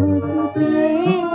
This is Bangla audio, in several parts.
रूप पे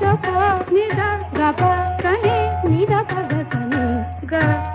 दा पा नि दा गा पा गा ने नि दा पा गा सा ने गा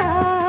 था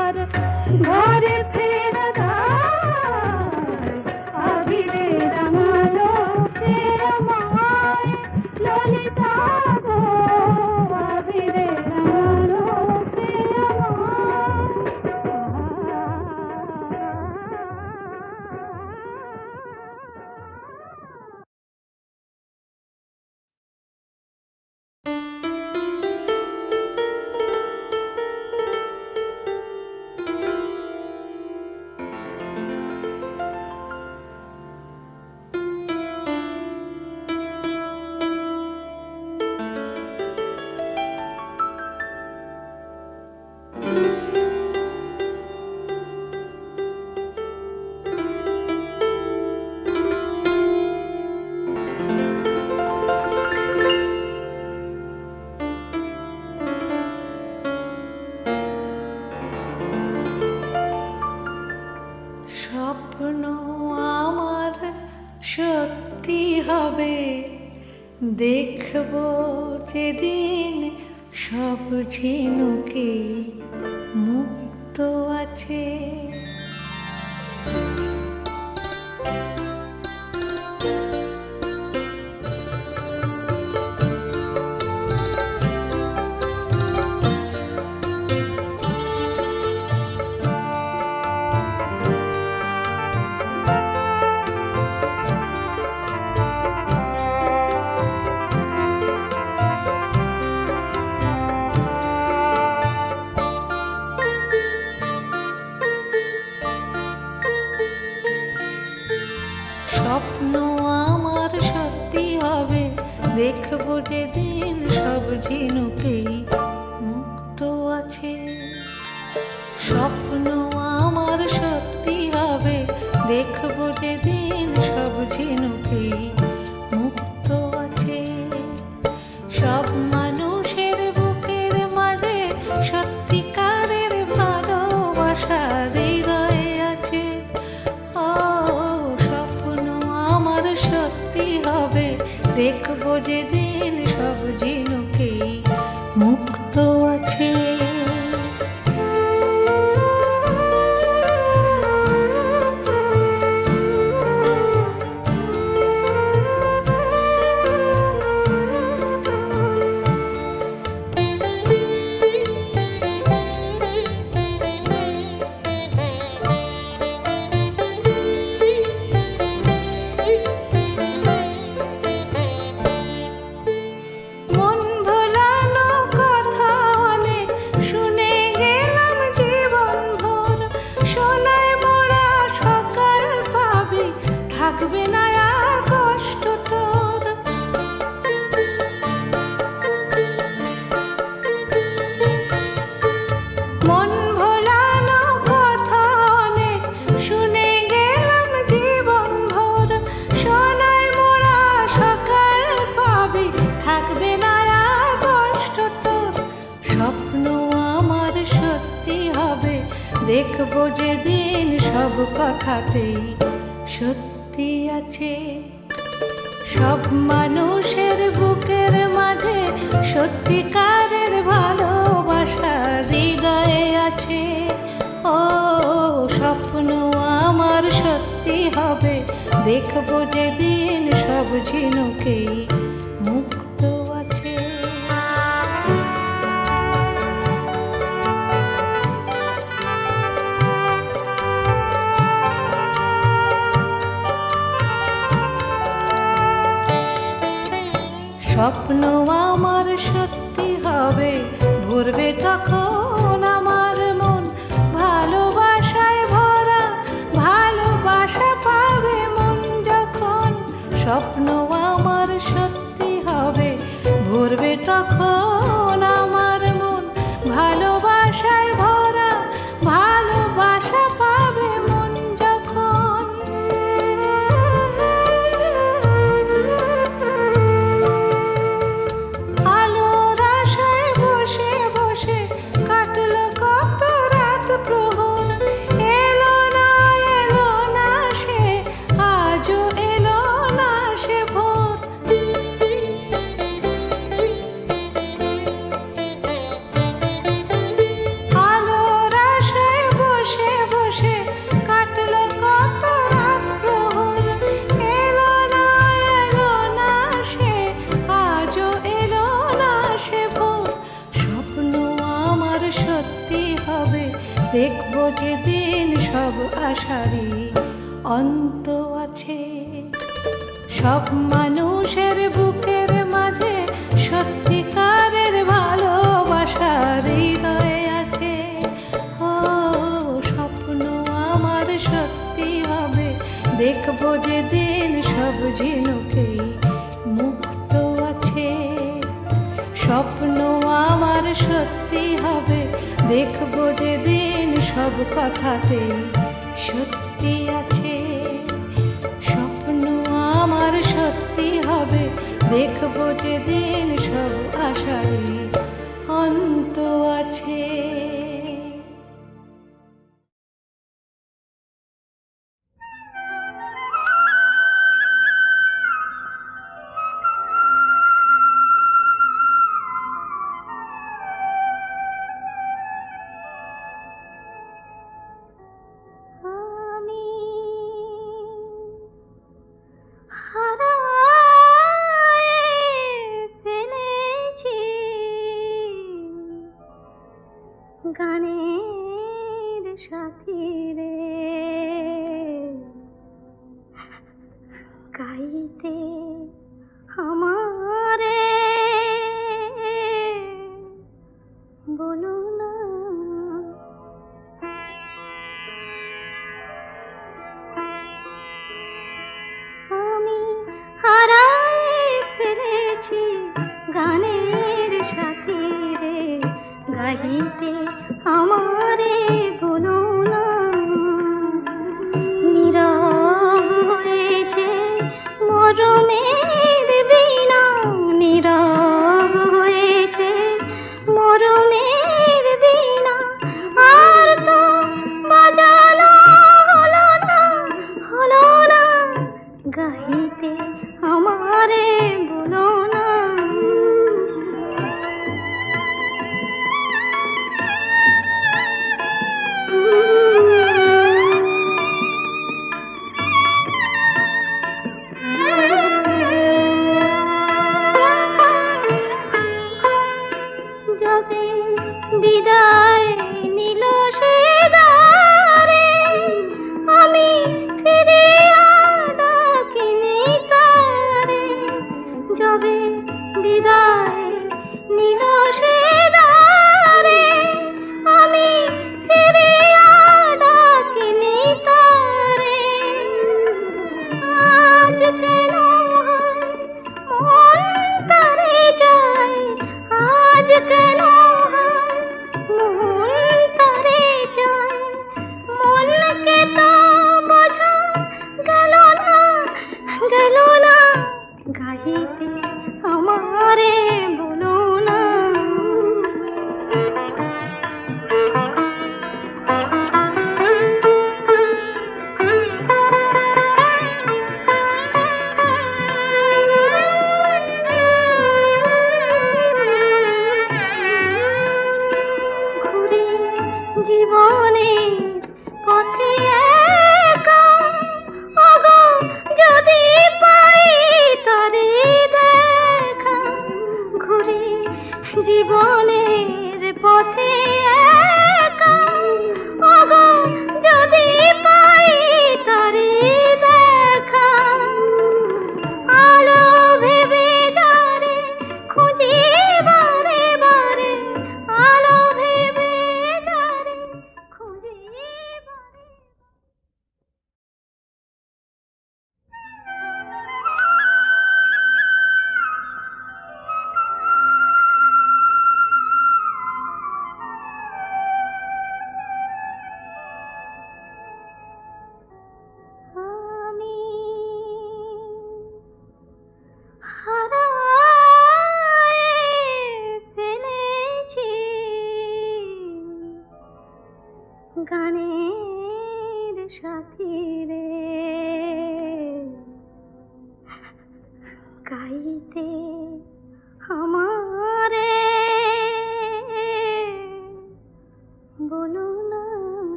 দেখব যেদিন মন ভোলানো কথা শুনে গেলাম জীবন ভোর। পাবে, থাকবে না আর স্বপ্ন আমার সত্যি হবে, দেখব যেদিন সব কথাতেই স্বপ্ন আমার দেখব যে দিন সব ঝিনুকেই মুক্ত আছে। স্বপ্ন আমার সত্যি হবে, দেখব যে দিন সব কথাতে সত্যি আছে। স্বপ্ন আমার সত্যি হবে, দেখব যে দিন সব আশায় में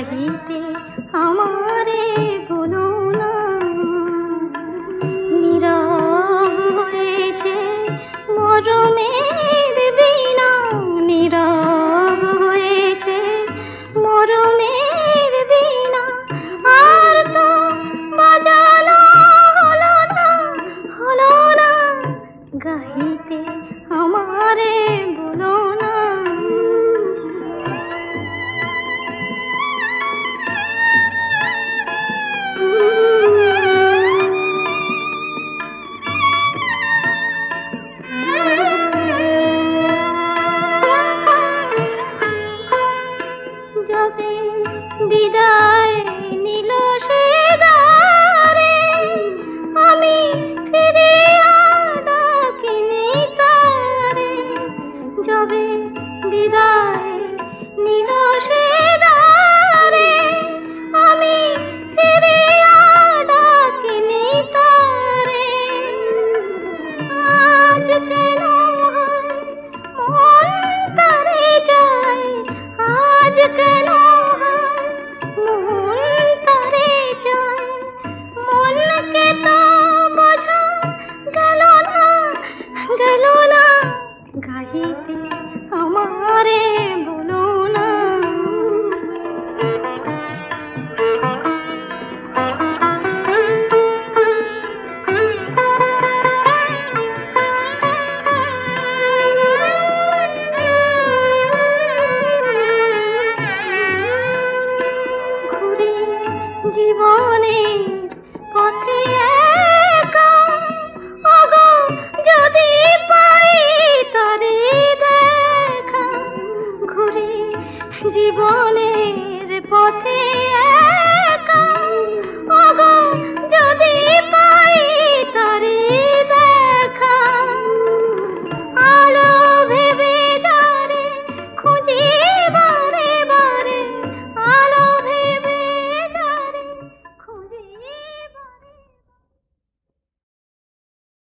চাহিতে আমারে